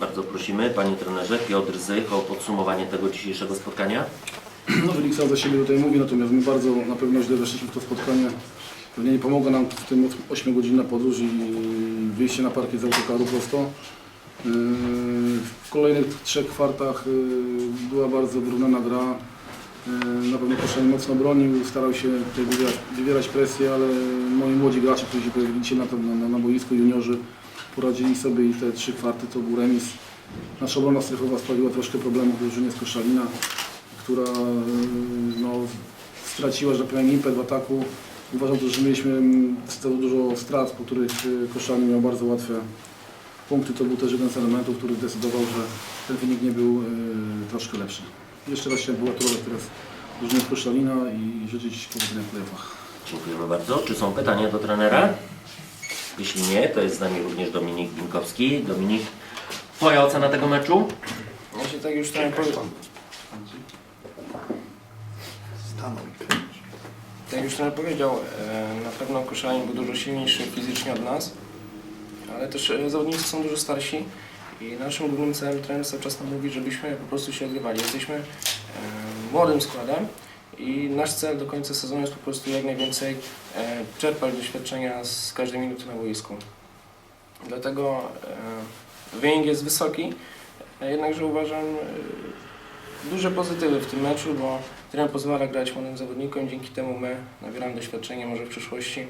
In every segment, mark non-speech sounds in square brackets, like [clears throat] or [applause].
Bardzo prosimy, panie trenerze, Piotr Zych o podsumowanie tego dzisiejszego spotkania. [clears throat] No, wynik sam za siebie tutaj mówi, natomiast my bardzo na pewno źle weszliśmy w to spotkanie. Pewnie nie pomogła nam w tym 8-godzinna podróż i wyjście na parkiet z autokaru prosto. Yy, W kolejnych trzech kwartach yy, była bardzo wyrównana gra. Yy, Na pewno Koszalin mocno bronił, starał się wywierać, wywierać presję, ale moi młodzi gracze, którzy się pojawili na, na, na, na boisku, juniorzy, poradzili sobie i te trzy kwarty to był remis. Nasza obrona strefowa sprawiła troszkę problemów drużynie z Koszalina która no, straciła, że tak powiem, impet w ataku. Uważam że mieliśmy mm, dużo strat, po których e, Koszalin miał bardzo łatwe punkty. To był też jeden z elementów, który decydował, że ten wynik nie był e, troszkę lepszy. Jeszcze raz chciałem pogratulować teraz drużynie z Koszalina i życzyć powodzenia w playoffach. Dziękujemy bardzo. Czy są pytania do trenera? Jeśli nie, to jest z nami również Dominik Binkowski. Dominik, twoja ocena tego meczu? Ja się tak już trochę powiedział. Tak już trochę powiedział, e, na pewno Koszalin był dużo silniejszy fizycznie od nas, ale też e, zawodnicy są dużo starsi i naszym głównym celem trener cały czas nam mówi, żebyśmy po prostu się odgrywali. Jesteśmy e, młodym składem i nasz cel do końca sezonu jest po prostu jak najwięcej e, czerpać doświadczenia z każdej minuty na boisku. Dlatego e, wynik jest wysoki, jednakże uważam e, duże pozytywy w tym meczu, bo trener pozwala grać młodym zawodnikom, dzięki temu my nabieramy doświadczenie może w przyszłości.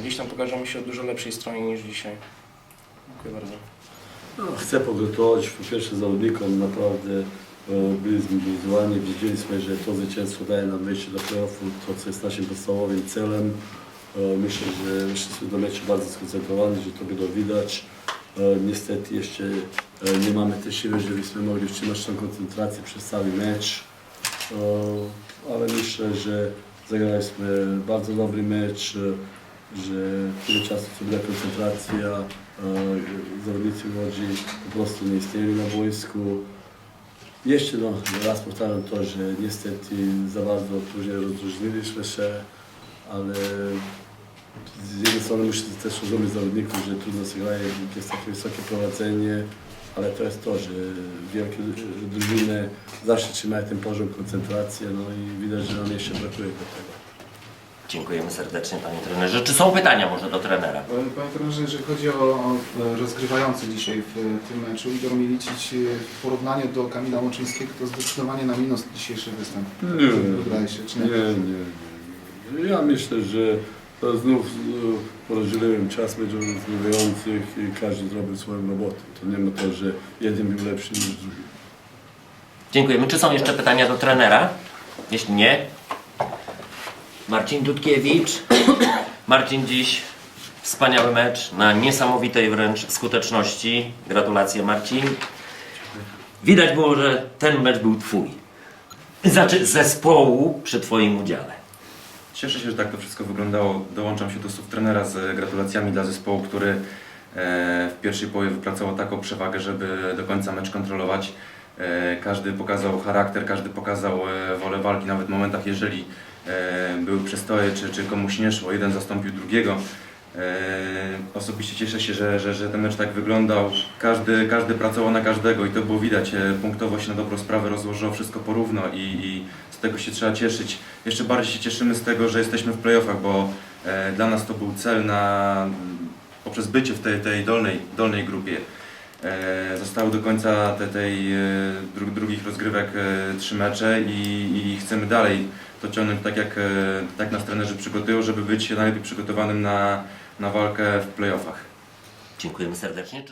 Gdzieś tam pokażemy się od dużo lepszej stronie niż dzisiaj. Dziękuję bardzo. No, chcę pogratulować po pierwsze zawodnikom, naprawdę e, byli zmobilizowani, wiedzieliśmy, że to zwycięstwo daje nam wejście do play-offu, to co jest naszym podstawowym celem. E, Myślę, że wyszliśmy do meczu bardzo skoncentrowani, że to było widać. E, Niestety jeszcze e, nie mamy tej siły, żebyśmy mogli utrzymać tą koncentrację przez cały mecz. Ale myślę, że zagraliśmy bardzo dobry mecz, że tyle czasu co była koncentracja, zawodnicy młodzi po prostu nie istnieli na boisku. Jeszcze no, raz powtarzam to, że niestety za bardzo później rozróżniliśmy się, ale z jednej strony muszę też rozumieć zawodników, że trudno sobie graje, jest takie wysokie prowadzenie, ale to jest to, że wielkie drużyny zawsze trzymają ten poziom koncentracji, no i widać, że nam jeszcze brakuje do tego. Dziękujemy serdecznie, panie trenerze. Czy są pytania może do trenera? Panie trenerze, jeżeli chodzi o, o rozgrywający dzisiaj w tym meczu, Igor Milicic w porównaniu do Kamila Łoczyńskiego to zdecydowanie na minus dzisiejszy występ. Nie. Wydaje się, czy Nie, nie? nie, nie. Ja myślę, że to znów e, rozdzieliłem czas meczów rozgrywających i każdy zrobił swoją robotę. To nie ma to, że jeden był lepszy niż drugi. Dziękujemy. Czy są jeszcze pytania do trenera? Jeśli nie, Marcin Dudkiewicz. [clears throat] Marcin dziś wspaniały mecz na niesamowitej wręcz skuteczności. Gratulacje Marcin. Widać było, że ten mecz był twój. Znaczy zespołu przy twoim udziale. Cieszę się, że tak to wszystko wyglądało. Dołączam się do słów trenera z gratulacjami dla zespołu, który e, w pierwszej połowie wypracował taką przewagę, żeby do końca mecz kontrolować. E, Każdy pokazał charakter, każdy pokazał e, wolę walki, nawet w momentach, jeżeli e, były przestoje, czy, czy komuś nie szło, jeden zastąpił drugiego. Osobiście cieszę się, że, że, że ten mecz tak wyglądał. Każdy, każdy pracował na każdego i to było widać. Punktowo się na dobrą sprawę rozłożyło wszystko porówno i, i z tego się trzeba cieszyć. Jeszcze bardziej się cieszymy z tego, że jesteśmy w playoffach, bo dla nas to był cel na, poprzez bycie w tej, tej dolnej, dolnej grupie. E, zostały do końca te, tej e, dru, drugich rozgrywek e, trzy mecze i, i chcemy dalej to ciągnąć tak jak, tak nas trenerzy przygotują, żeby być najlepiej przygotowanym na, na walkę w playoffach. Dziękujemy serdecznie.